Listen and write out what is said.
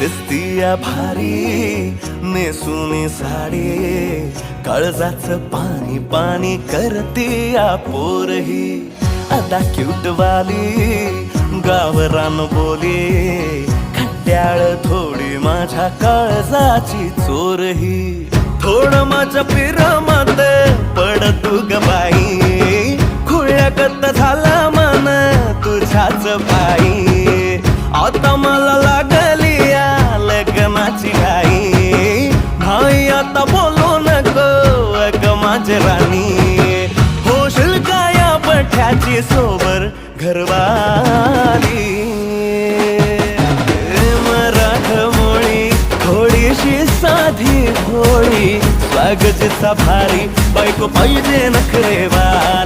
दिसतीया भारी नेसुनी साडी काळजाच पाणी पाणी करतीया पोरही. आता क्यूट वाली गावरान बोली खट्याळ थोडी माझ्या काळजाची चोरही. थोडं माझ्या पिरमत पड तू ग माझे राणी. होशील पठ्याची सोबर घरवाली. मराठमोळी थोडीशी साधी होळी. स्वागतचा भारी बायको पाहिजे नखरेवा